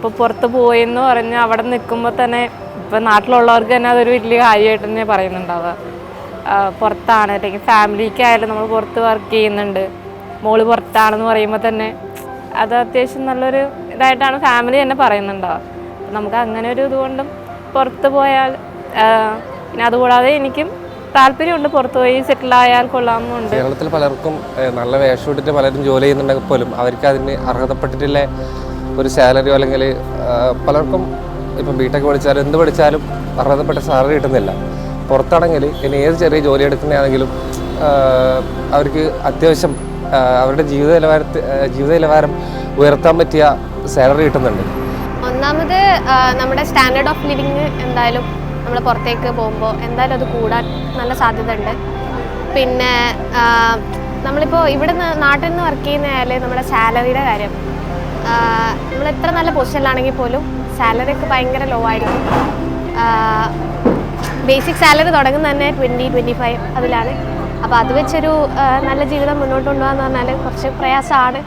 ഇപ്പോൾ പുറത്ത് പോയെന്ന് പറഞ്ഞ് അവിടെ നിൽക്കുമ്പോൾ തന്നെ ഇപ്പം നാട്ടിലുള്ളവർക്ക് തന്നെ അതൊരു വലിയ കാര്യമായിട്ട് തന്നെ പറയുന്നുണ്ടാവുക. പുറത്താണ്. അല്ലെങ്കിൽ ഫാമിലിക്കായാലും നമ്മൾ പുറത്ത് വർക്ക് ചെയ്യുന്നുണ്ട്. മോൾ പുറത്താണെന്ന് പറയുമ്പോൾ തന്നെ അത് അത്യാവശ്യം നല്ലൊരു ഇതായിട്ടാണ് ഫാമിലി തന്നെ പറയുന്നുണ്ടാവുക. നമുക്ക് അങ്ങനെ ഒരു ഇതുകൊണ്ടും പുറത്ത് പോയാൽ പിന്നെ അതുകൂടാതെ എനിക്കും താല്പര്യമുണ്ട് പുറത്ത് പോയി സെറ്റിൽ ആയാൽ കൊള്ളാമെന്നുണ്ട് കേരളത്തിൽ പലർക്കും നല്ല വേഷം ഇട്ടിട്ട് പലരും ജോലി ചെയ്യുന്നുണ്ടെങ്കിൽ പോലും അവർക്ക് അതിന് അർഹതപ്പെട്ടിട്ടുള്ള ഒരു സാലറിയോ അല്ലെങ്കിൽ പലർക്കും ഇപ്പം ബിടെക് പഠിച്ചാലും എന്ത് പഠിച്ചാലും അർഹതപ്പെട്ട സാലറി കിട്ടുന്നില്ല. പുറത്താണെങ്കിൽ ഇനി ഏത് ചെറിയ ജോലി എടുക്കുന്നതാണെങ്കിലും അവർക്ക് അത്യാവശ്യം അവരുടെ ജീവിത നിലവാരത്തിൽ ജീവിത നിലവാരം ഉയർത്താൻ പറ്റിയ സാലറി കിട്ടുന്നുണ്ട്. ഒന്നാമത് നമ്മുടെ സ്റ്റാൻഡേർഡ് ഓഫ് ലിവിങ് എന്തായാലും നമ്മൾ പുറത്തേക്ക് പോകുമ്പോൾ എന്തായാലും അത് കൂടാൻ നല്ല സാധ്യത ഉണ്ട് പിന്നെ നമ്മളിപ്പോൾ ഇവിടെ നിന്ന് നാട്ടിൽ നിന്ന് വർക്ക് ചെയ്യുന്നതായാലും നമ്മുടെ സാലറിയുടെ കാര്യം. എത്ര നല്ല പൊസിഷനിലാണെങ്കിൽ പോലും സാലറി ഒക്കെ ഭയങ്കര ലോ ആയിരിക്കും ബേസിക് സാലറി തുടങ്ങുന്നത് തന്നെ ട്വന്റി ട്വന്റി ഫൈവ് അതിലാണ്. അപ്പോൾ അത് വെച്ചൊരു നല്ല ജീവിതം മുന്നോട്ട് കൊണ്ടുപോകാന്ന് പറഞ്ഞാൽ കുറച്ച് പ്രയാസമാണ്.